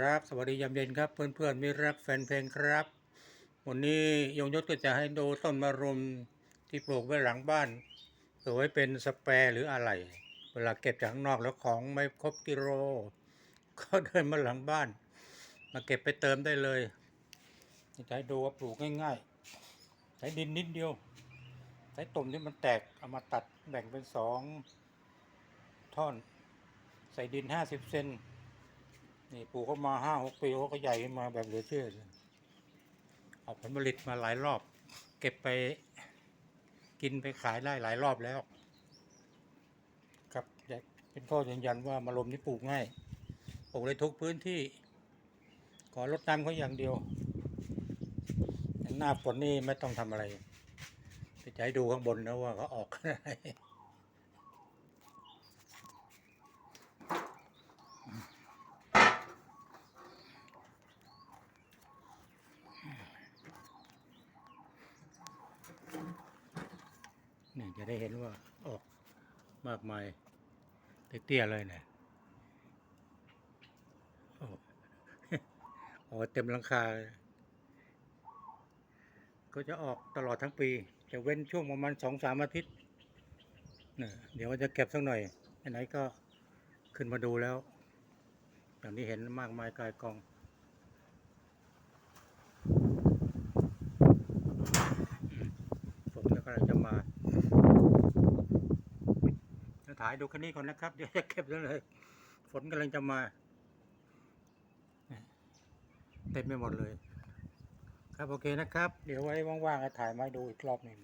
ครับ สวัสดียามเย็นครับ เพื่อนๆมิรักแฟนเพลงครับ วันนี้ยงยศก็จะให้ดูต้นมะรุมที่ปลูกไว้หลังบ้านเผื่อไว้เป็นสเปรหรืออะไร เวลาเก็บจากข้างนอกแล้วของไม่ครบกิโลก็เดินมาหลังบ้าน มาเก็บไปเติมได้เลยจะให้ดูว่าปลูกง่ายๆใช้ดินนิดเดียวใช้ตุ่มที่มันแตกเอามาตัดแบ่งเป็นสองท่อน ใส่ดินห้าสิบเซน นี่ปลูกเข้ามาห้าหกปีเขาก็ใหญ่ขึ้นมาแบบเหลือเชื่อเลยออกผลผลิตมาหลายรอบ เก็บไปกินไปขายได้หลายรอบแล้ว ครับเป็นข้อยืนยันว่ามะลมนี่ปลูกง่ายปลูกได้ทุกพื้นที่ ขอรดน้ำเขาอย่างเดียว หน้าฝนนี่ไม่ต้องทำอะไรจะให้ดูข้างบนนะว่าเขาออกอะไร นี่จะได้เห็นว่าออกมากมายเตี้ยๆเลยเนี่ยโอ้โอเต็มหลังคาเลยก็จะออกตลอดทั้งปี จะเว้นช่วงประมาณสองสามอาทิตย์เนี่ยเดี๋ยวจะเก็บสักหน่อยไหนก็ขึ้นมาดูแล้วอย่างที่เห็นมากมายกายกองฝนก็กำลังจะมาายดูคันนี้ก่อนนะครับ เดี๋ยวจะเก็บแล้วเลย ฝนกำลังจะมาเต็มไปหมดเลย ครับโอเคนะครับ เดี๋ยวไว้ว่างๆก็ถ่ายมาดูอีกรอบหนึ่ง